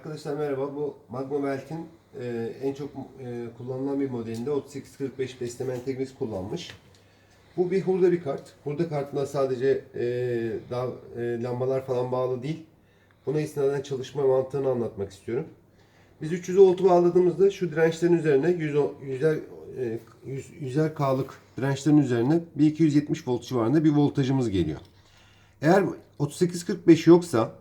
Arkadaşlar merhaba. Bu Magma Belt'in e, en çok e, kullanılan bir modelinde 3845 besleme entegresi kullanmış. Bu bir hurda bir kart. Hurda kartına sadece e, daha e, lambalar falan bağlı değil. Buna istinaden çalışma mantığını anlatmak istiyorum. Biz 300 voltu bağladığımızda şu dirençlerin üzerine 100, o- yüzer, e, 100, yüzer K'lık dirençlerin üzerine bir 270 volt civarında bir voltajımız geliyor. Eğer 3845 yoksa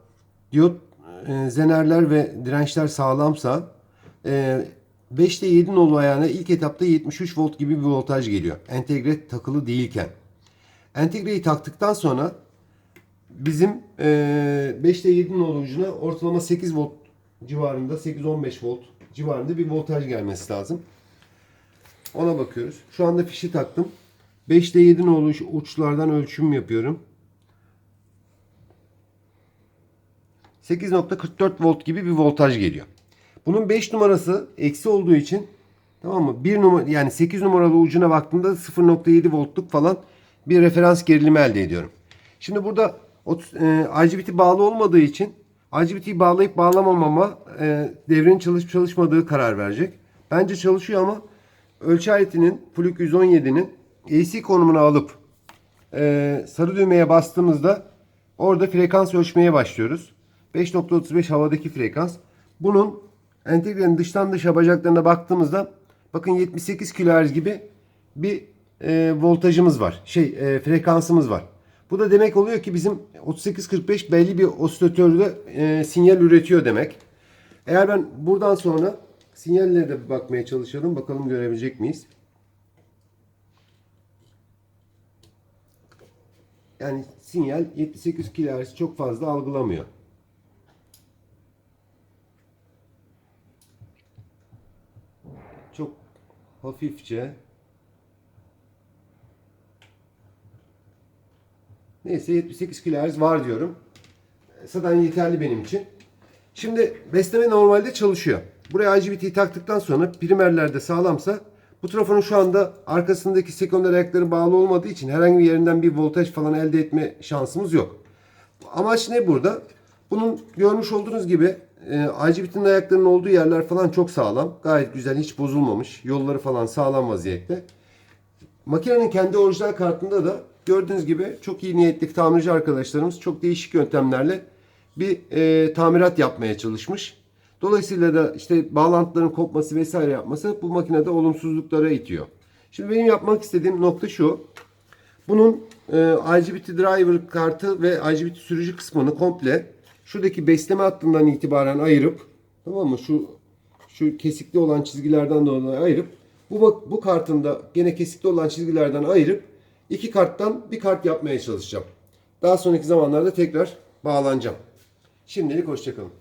diyot e, zenerler ve dirençler sağlamsa e, 5'te 7 nolu ayağına ilk etapta 73 volt gibi bir voltaj geliyor. Entegre takılı değilken. Entegreyi taktıktan sonra bizim e, 5'te 7 nolu ucuna ortalama 8 volt civarında 8-15 volt civarında bir voltaj gelmesi lazım. Ona bakıyoruz. Şu anda fişi taktım. 5'te 7 nolu uç- uçlardan ölçüm yapıyorum. 8.44 volt gibi bir voltaj geliyor. Bunun 5 numarası eksi olduğu için tamam mı? 1 numara yani 8 numaralı ucuna baktığımda 0.7 voltluk falan bir referans gerilimi elde ediyorum. Şimdi burada e, IGBT bağlı olmadığı için IGBT'yi bağlayıp bağlamamama e, devrenin çalışıp çalışmadığı karar verecek. Bence çalışıyor ama ölçü aletinin Fluke 117'nin AC konumunu alıp e, sarı düğmeye bastığımızda orada frekans ölçmeye başlıyoruz. 5.35 havadaki frekans. Bunun entegrenin dıştan dışa bacaklarına baktığımızda bakın 78 kHz gibi bir e, voltajımız var. Şey e, frekansımız var. Bu da demek oluyor ki bizim 38-45 belli bir osilatörde e, sinyal üretiyor demek. Eğer ben buradan sonra sinyallere de bakmaya çalışalım. Bakalım görebilecek miyiz? Yani sinyal 78 kHz çok fazla algılamıyor. Çok hafifçe Neyse 78 kHz var diyorum. Zaten yeterli benim için. Şimdi besleme normalde çalışıyor. Buraya IGBT'yi taktıktan sonra primerlerde sağlamsa bu trafonun şu anda arkasındaki sekonder ayakları bağlı olmadığı için herhangi bir yerinden bir voltaj falan elde etme şansımız yok. Amaç ne burada? Bunun görmüş olduğunuz gibi e, IGBT'nin ayaklarının olduğu yerler falan çok sağlam. Gayet güzel hiç bozulmamış. Yolları falan sağlam vaziyette. Makinenin kendi orijinal kartında da gördüğünüz gibi çok iyi niyetli tamirci arkadaşlarımız çok değişik yöntemlerle bir e, tamirat yapmaya çalışmış. Dolayısıyla da işte bağlantıların kopması vesaire yapması bu makinede olumsuzluklara itiyor. Şimdi benim yapmak istediğim nokta şu. Bunun e, IGBT driver kartı ve IGBT sürücü kısmını komple şuradaki besleme hattından itibaren ayırıp tamam mı? Şu şu kesikli olan çizgilerden dolayı ayırıp bu bu kartın da gene kesikli olan çizgilerden ayırıp iki karttan bir kart yapmaya çalışacağım. Daha sonraki zamanlarda tekrar bağlanacağım. Şimdilik hoşçakalın.